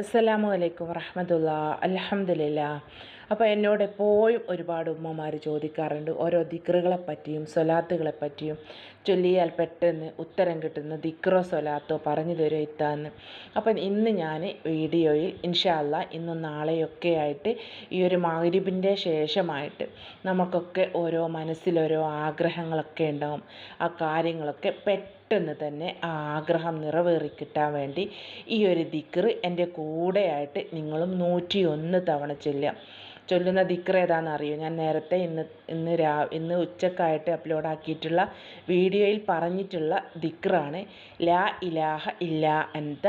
അസ്സലാമു അലൈക്കും വറഹമത്തുള്ള. അലഹമില്ല അപ്പോൾ എന്നോട് എപ്പോഴും ഒരുപാട് ഉമ്മമാർ ചോദിക്കാറുണ്ട് ഓരോ ദിക്റുകളെ പറ്റിയും സ്വലാത്തുകളെ പറ്റിയും. ചൊല്ലിയാൽ പെട്ടെന്ന് ഉത്തരം കിട്ടുന്ന ദിക്റോ സ്വലാത്തോ പറഞ്ഞു തരുമോ ഇത്താന്ന്. അപ്പം ഇന്ന് ഞാൻ വീഡിയോയിൽ ഇൻഷാല്ല ഇന്നും നാളെയൊക്കെ ആയിട്ട് ഈ ഒരു മഗ്രിബിന്റെ ശേഷമായിട്ട് നമുക്കൊക്കെ ഓരോ മനസ്സിലോരോ ആഗ്രഹങ്ങളൊക്കെ ഉണ്ടാവും. ആ കാര്യങ്ങളൊക്കെ പെട്ടെന്ന് പെട്ടെന്ന് തന്നെ ആഗ്രഹം നിറവേറി കിട്ടാൻ വേണ്ടി ഈ ഒരു ദിക്ർ എന്റെ കൂടെയായിട്ട് നിങ്ങളും നൂറ്റി ഒന്ന് തവണ ചൊല്ലുക. ചൊല്ലുന്ന ദിക്ർ ഏതാണെന്ന് അറിയോ ഞാൻ നേരത്തെ ഇന്ന് ഇന്ന് രാ ഇന്ന് ഉച്ചക്കായിട്ട് അപ്ലോഡ് ആക്കിയിട്ടുള്ള വീഡിയോയിൽ പറഞ്ഞിട്ടുള്ള ദിക്റാണ്. ലാ ഇലാഹ ഇല്ലാ അൻത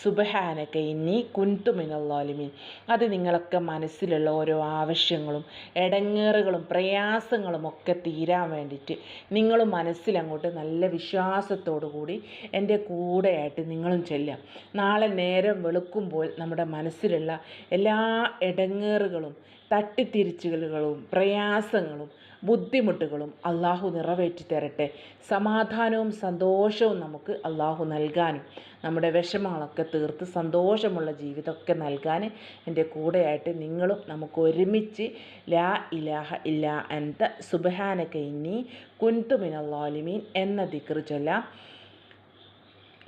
സുബഹാനക ഇന്നി കുന്തു മിനല്ലാലിമീൻ അത് നിങ്ങളൊക്കെ മനസ്സിലുള്ള ഓരോ ആവശ്യങ്ങളും ഇടങ്ങേറുകളും പ്രയാസങ്ങളും ഒക്കെ തീരാൻ വേണ്ടിയിട്ട് നിങ്ങൾ മനസ്സിലങ്ങോട്ട് നല്ല വിശ്വാസത്തോടു കൂടി എന്റെ കൂടെയായിട്ട് നിങ്ങളും ചെല്ലാം നാളെ നേരം വെളുക്കുമ്പോൾ നമ്മുടെ മനസ്സിലുള്ള എല്ലാ ഇടങ്ങേറുകളും തട്ടിത്തിരിച്ചുകളുകളും പ്രയാസങ്ങളും ബുദ്ധിമുട്ടുകളും അള്ളാഹു നിറവേറ്റി തരട്ടെ. സമാധാനവും സന്തോഷവും നമുക്ക് അള്ളാഹു നൽകാനും നമ്മുടെ വിഷമങ്ങളൊക്കെ തീർത്ത് സന്തോഷമുള്ള ജീവിതമൊക്കെ നൽകാൻ എന്റെ കൂടെയായിട്ട് നിങ്ങളും നമുക്ക് ഒരുമിച്ച് ലാ ഇലാഹ ഇല്ലാ അൻത സുബഹാനക ഇന്നി കുന്തുമിനല്ലാലിമീൻ എന്ന ദിക്ർ ചൊല്ലാം.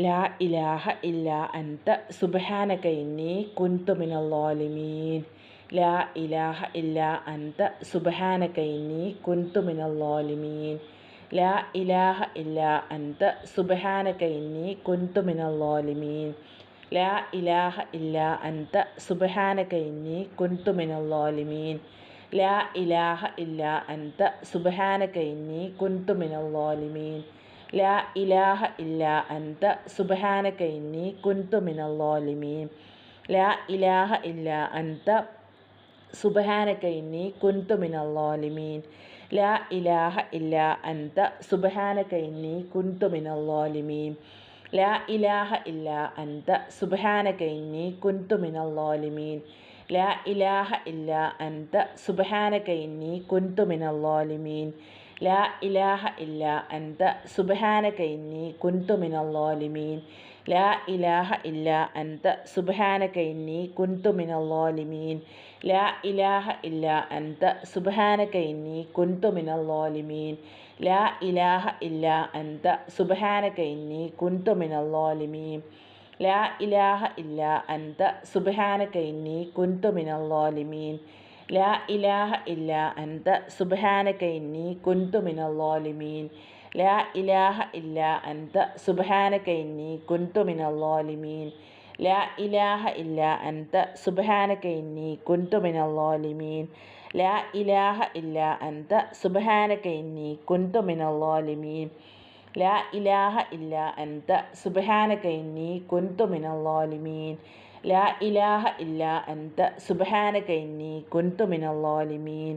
ലാ ഇലാഹ ഇല്ലാ അൻത സുബഹാനക ഇന്നി കുന്തുമിനല്ലാലിമീൻ ലാ ഇലാഹ ഇല്ലാ അൻത സുബഹാനക ഇന്നി കുന്തു മിനല്ലാലിമീൻ ലാ ഇലാഹ ഇല്ലാ അൻത സുബഹാനക ഇന്നി കുന്തു മിനല്ലാലിമീൻ ലാ ഇലാഹ ഇല്ലാ അൻത സുബഹാനക ഇന്നി കുന്തു മിനല്ലാലിമീൻ ലാ ഇലാഹ ഇല്ലാ അൻത സുബഹാനക ഇന്നി കുന്തു മിനല്ലാലിമീൻ ലാ ഇലാഹ ഇല്ലാ അൻത സുബഹാനക ഇന്നി കുന്തു മിനല്ലാലിമീൻ ലാ ഇലാഹ ഇല്ലാ അൻത സുബഹാനക ഇന്നി കുന്തു മിനല്ലാലിമീൻ ലാ ഇലാഹ ഇല്ല അൻത സുബഹാനക ഇന്നി കുന്തു മിനല്ലാലിമീൻ ലാ ഇലാഹ ഇല്ല അൻത സുബഹാനക ഇന്നി കുന്തു മിനല്ലാലിമീൻ ലാ ഇലാഹ ഇല്ല അൻത സുബഹാനക ഇന്നി കുന്തു മിനല്ലാലിമീൻ ലാ ഇലാഹ ഇല്ല അൻത സുബഹാനക ഇന്നി കുന്തു മിനല്ലാലിമീൻ ലാ ഇലാഹ ഇല്ല അൻത സുബഹാനക ഇന്നി കുന്തു മിനല്ലോലിമീൻ ലാ ഇലാഹ ഇല്ല അൻത സുബഹാനക ഇന്നി കുന്തു മിനല്ലോലിമീൻ ലാ ഇലാഹ ഇല്ല അൻത സുബഹാനക ഇന്നി കുന്തു മിനല്ലോലിമീൻ ലാ ഇലാഹ ഇല്ല അൻത സുബഹാനക ഇന്നി കുന്തു മിനല്ലോലിമീൻ ലാ ഇലാഹ ഇല്ല അൻത സുബഹാനക ഇന്നി കുന്തു മിനല്ലാലിമീൻ ലാ ഇലാഹ ഇല്ല അൻത സുബഹാനക ഇന്നി കുന്തു മിനല്ലാലിമീൻ ലാ ഇലാഹ ഇല്ല അൻത സുബഹാനക ഇന്നി കുന്തു മിനല്ലാലിമീൻ ലാ ഇലാഹ ഇല്ല അൻത സുബഹാനക ഇന്നി കുന്തു മിനല്ലാലിമീൻ ലാ ഇലാഹ ഇല്ല അൻത സുബഹാനക ഇന്നി കുന്തു മിനല്ലാലിമീൻ ലാ ഇലാഹ ഇല്ല അൻത സുബഹാനക ഇന്നി കുന്തു മിനല്ലാലിമീൻ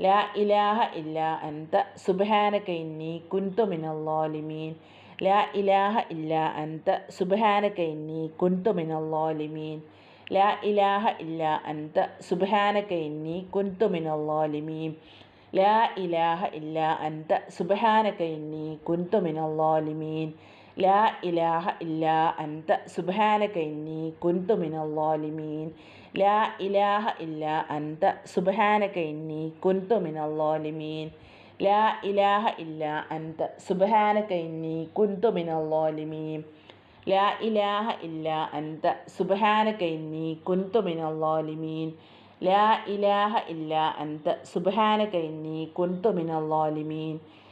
ലാ ഇലാഹ ഇല്ല അൻത സുബഹാനക ഇന്നി കുന്തു മിനല്ലോലിമീൻ ലാ ഇലാഹ ഇല്ല അൻത സുബഹാനക ഇന്നി കുന്തു മിനല്ലോലിമീൻ ലാ ഇലാഹ ഇല്ല അൻത സുബഹാനക ഇന്നി കുന്തു മിനല്ലോലിമീൻ ലാ ഇലാഹ ഇല്ല അൻത സുബഹാനക ഇന്നി കുന്തു മിനല്ലാലിമീൻ ലാ ഇലാഹ ഇല്ലാ അൻത സുബഹാനക ഇന്നി കുന്തു മിനല്ലാലിമീൻ ലാ ഇലാഹ ഇല്ലാ അൻത സുബഹാനക ഇന്നി കുന്തു മിനല്ലാലിമീൻ ലാ ഇലാഹ ഇല്ലാ അൻത സുബഹാനക ഇന്നി കുന്തു മിനല്ലാലിമീൻ ലാ ഇലാഹ ഇല്ലാ അൻത സുബഹാനക ഇന്നി കുന്തു മിനല്ലാലിമീൻ ലാ ഇലാഹ ഇല്ലാ അൻത സുബഹാനക ഇന്നി കുന്തു മിനല്ലാലിമീൻ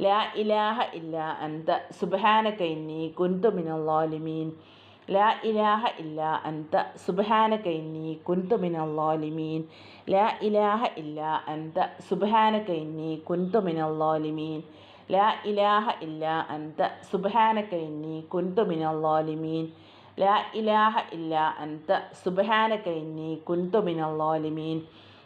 ലാ ഇലാഹ ഇല്ല അന്ത സുബ്ഹാനക ഇന്നി കുന്തു മിനൽ ളാലിമീൻ ലാ ഇലാഹ ഇല്ല അന്ത സുബ്ഹാനക ഇന്നി കുന്തു മിനൽ ളാലിമീൻ ലാ ഇലാഹ ഇല്ല അന്ത സുബ്ഹാനക ഇന്നി കുന്തു മിനൽ ളാലിമീൻ ലാ ഇലാഹ ഇല്ല അന്ത സുബ്ഹാനക ഇന്നി കുന്തു മിനൽ ളാലിമീൻ ലാ ഇലാഹ ഇല്ല അന്ത സുബ്ഹാനക ഇന്നി കുന്തു മിനൽ ളാലിമീൻ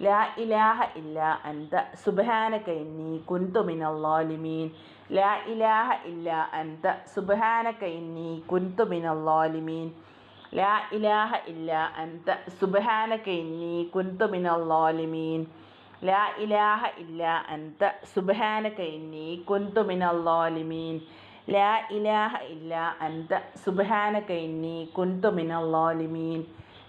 ലാ ഇലാഹ ഇല്ല അന്ത സുബ്ഹാനക ഇന്നി കുന്തു മിനൽ ളാലിമീൻ ലാ ഇലാഹ ഇല്ല അന്ത സുബ്ഹാനക ഇന്നി കുന്തു മിനൽ ളാലിമീൻ ലാ ഇലാഹ ഇല്ല അന്ത സുബ്ഹാനക ഇന്നി കുന്തു മിനൽ ളാലിമീൻ ലാ ഇലാഹ ഇല്ല അന്ത സുബ്ഹാനക ഇന്നി കുന്തു മിനൽ ളാലിമീൻ ലാ ഇലാഹ ഇല്ല അന്ത സുബ്ഹാനക ഇന്നി കുന്തു മിനൽ ളാലിമീൻ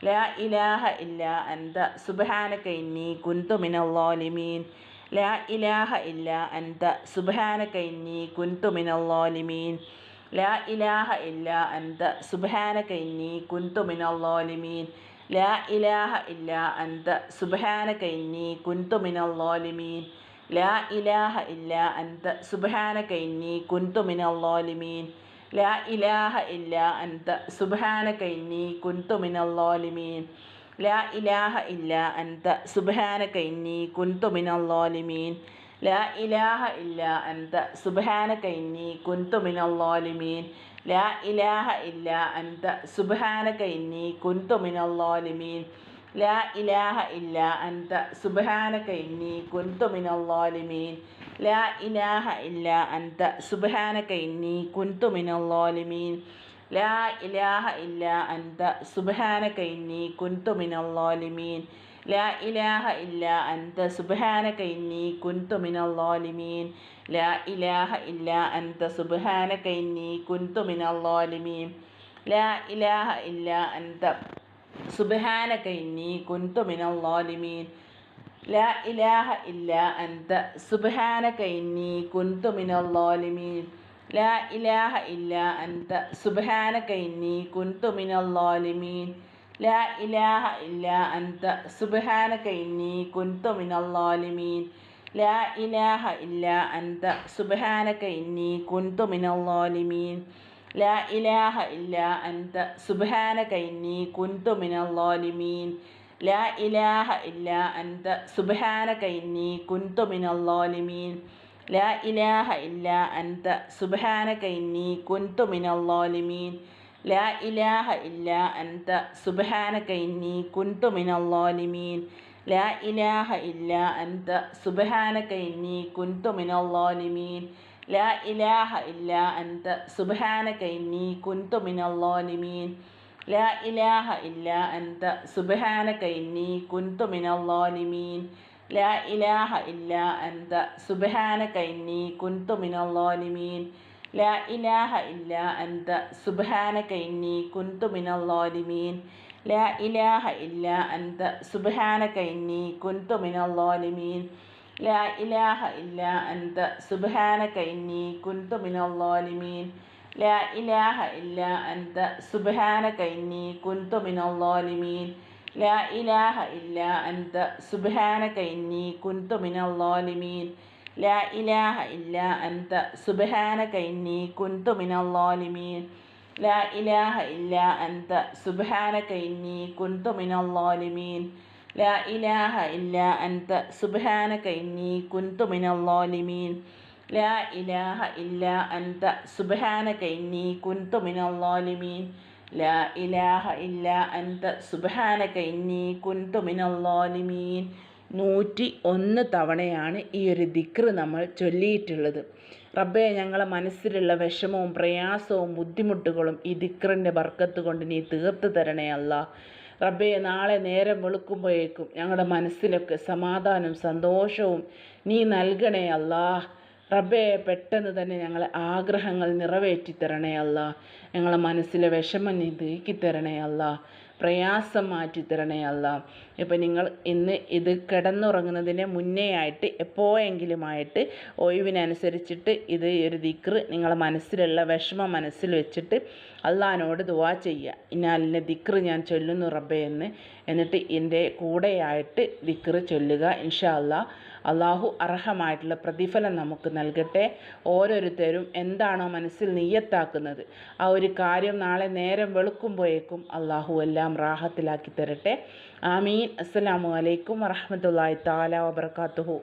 ലാ ഇലാഹ ഇല്ല അന്ത സുബ്ഹാനക ഇന്നി കുന്തു മിനൽ ളാലിമീൻ ലാ ഇലാഹ ഇല്ല അന്ത സുബ്ഹാനക ഇന്നി കുന്തു മിനൽ ളാലിമീൻ ലാ ഇലാഹ ഇല്ല അന്ത സുബ്ഹാനക ഇന്നി കുന്തു മിനൽ ളാലിമീൻ ലാ ഇലാഹ ഇല്ല അന്ത സുബ്ഹാനക ഇന്നി കുന്തു മിനൽ ളാലിമീൻ ലാ ഇലാഹ ഇല്ല അന്ത സുബ്ഹാനക ഇന്നി കുന്തു മിനൽ ളാലിമീൻ ലാ ഇലാഹ ഇല്ല ഇന്നി കുന്തു മിനൽ ളാലിമീൻ ലാ ഇലാഹ ഇല്ല ഇന്നി കുന്തു മിനൽ ളാലിമീൻ ലാ ഇലാഹ ഇല്ല ഇന്നി കുന്തു മിനൽ ളാലിമീൻ ലാ ഇലാഹ ഇല്ല ഇന്നി കുന്തു മിനൽ ളാലിമീൻ ലാ ഇലാഹ ഇല്ല അന്ത സുബ്ഹാനക ഇന്നി കുന്തു മിനൽ ളാലിമീൻ ലാ ഇലാഹ ഇല്ല അന്ത സുബ്ഹാനക ഇന്നി കുന്തു മിനൽ ളാലിമീൻ ലാ ഇലാഹ ഇല്ല അന്ത സുബ്ഹാനക ഇന്നി കുന്തു ളാലിമീൻ ലാ ഇലാഹ ഇല്ല അന്ത സുബ്ഹാനക ഇന്നി കുന്തു മിനൽ ളാലിമീൻ ലാ ഇലാഹ ഇല്ല അന്ത സുബ്ഹാനക ഇന്നി കുന്തു മിനൽ ളാലിമീൻ ലാ ഇലാഹ ഇല്ല അന്ത സുബ്ഹാനക ഇന്നി കുന്തു മിനൽ ളാലിമീൻ ലാ ഇലാഹ ഇല്ല അന്ത സുബ്ഹാനക ഇന്നി കുന്തു മിനൽ ളാലിമീൻ ലാ ഇലാഹ ഇല്ല അന്ത സുബ്ഹാനക ഇന്നി കുന്തു മിനൽ ളാലിമീൻ ലാ ഇലാഹ ഇല്ല അന്ത സുബ്ഹാനക ഇന്നി കുന്തു മിനൽ ളാലിമീൻ ലാ ഇലാഹ ഇല്ല അന്ത സുബ്ഹാനക ഇന്നി കുന്തു മിനൽ ളാലിമീൻ ലാ ഇലാഹ ഇല്ല അന്ത സുബ്ഹാനക ഇന്നി കുന്തു മിനൽ ളാലിമീൻ ലാ ഇലാഹ ഇല്ല അന്ത സുബ്ഹാനക ഇന്നി കുന്തു മിനൽ ളാലിമീൻ ലാ ഇലാഹ ഇല്ല അന്ത സുബ്ഹാനക ഇന്നി കുന്തു മിനൽ ളാലിമീൻ ലാ ഇലാഹ ഇല്ല അന്ത സുബ്ഹാനക ഇന്നി കുന്തു മിനൽ ളാലിമീൻ ലാ ഇലാഹ ഇല്ല അന്ത സുബ്ഹാനക ഇന്നി കുന്തു മിനൽ ളാലിമീൻ ലാ ഇലാഹ ഇല്ല അന്ത സുബ്ഹാനക ഇന്നി കുന്തു മിനൽ ളാലിമീൻ ലാ ഇലാഹ ഇല്ല അന്ത സുബ്ഹാനക ഇന്നി കുന്തു മിനൽ ളാലിമീൻ ലാ ഇലാഹ ഇല്ല അന്ത സുബ്ഹാനക ഇന്നി കുന്തു മിനൽ ളാലിമീൻ ലാ ഇലാഹ ഇല്ല അന്ത സുബ്ഹാനക ഇന്നി കുന്തു മിനൽ ളാലിമീൻ ലാ ഇലാഹ ഇല്ല അന്ത സുബ്ഹാനക ഇന്നി കുന്തു മിനൽ ളാലിമീൻ ലാ ഇലാഹ ഇല്ല അന്ത സുബാനക ഇന്നി കുന്തു മിനോലിമീൻ ലാ ഇലാഹ ഇല്ല അന്ത സുബാനക ഇന്നി കുന്തു മിനോലിമീൻ ലാ ഇലാഹ ഇല്ല അന്ത സുബാനക ഇന്നി കുന്തു മിനോലിമീൻ ലാ ഇലാഹ ഇല്ല അന്ത സുബാനക ഇന്നി കുന്തു മിനോലിമീൻ ലാ ഇലാഹ ഇല്ല അന്ത സുബാനക ഇന്നി കുന്തു മിനോലിമീൻ ലാ ഇലാഹ ഇല്ല അൻത സുബാനക ഇന്നി കുന്തു മിനല്ലോലിമീൻ ലാ ഇലാഹ ഇല്ല അൻത സുബാനക ഇന്നി കുന്തു മിനല്ലോലിമീൻ ലാ ഇലാഹ ഇല്ല അൻത സുബാനക ഇന്നി കുന്തു മിനല്ലോലിമീൻ നൂറ്റി ഒന്ന് തവണയാണ് ഈ ഒരു ദിക്റ് നമ്മൾ ചൊല്ലിയിട്ടുള്ളത്. റബ്ബേ ഞങ്ങളെ മനസ്സിലുള്ള വിഷമവും പ്രയാസവും ബുദ്ധിമുട്ടുകളും ഈ ദിക്റിന്റെ ബർക്കത്ത് കൊണ്ട് നീ തീർത്ത് തരണേ അല്ല റബ്ബെ നാളെ നേരം വെളുക്കുമ്പോഴേക്കും ഞങ്ങളുടെ മനസ്സിലൊക്കെ സമാധാനവും സന്തോഷവും നീ നൽകണേ അല്ലാ. റബ്ബെ പെട്ടെന്ന് തന്നെ ഞങ്ങളെ ആഗ്രഹങ്ങൾ നിറവേറ്റി തരണേ അല്ല. ഞങ്ങളെ മനസ്സിലെ വിഷമം നീ നീക്കി തരണേ അല്ല. പ്രയാസം മാറ്റി തരണേ അല്ല. ഇപ്പം നിങ്ങൾ ഇന്ന് ഇത് കിടന്നുറങ്ങുന്നതിന് മുന്നേ ആയിട്ട് എപ്പോഴെങ്കിലുമായിട്ട് ഒഴിവിനനുസരിച്ചിട്ട് ഇത് ഒരു ദിക്റ് നിങ്ങളെ മനസ്സിലുള്ള വിഷമം മനസ്സിൽ വെച്ചിട്ട് അള്ളഹാനോട് ദുവാ ചെയ്യുക. ഇന്നാലിന്റെ ദിക്റ് ഞാൻ ചൊല്ലുന്നു റബ്ബേ എന്ന്. എന്നിട്ട് എന്റെ കൂടെയായിട്ട് ദിക്റ് ചൊല്ലുക ഇൻഷാ അല്ലാ. അള്ളാഹു അർഹമായിട്ടുള്ള പ്രതിഫലം നമുക്ക് നൽകട്ടെ. ഓരോരുത്തരും എന്താണോ മനസ്സിൽ നീയത്താക്കുന്നത് ആ ഒരു കാര്യം നാളെ നേരം വെളുക്കുമ്പോഴേക്കും അള്ളാഹു എല്ലാം റാഹത്തിലാക്കി തരട്ടെ. ആമീൻ. അസ്സലാമു അലൈക്കും വറഹമത്തല്ലാഹി താല വബർക്കാത്തുഹു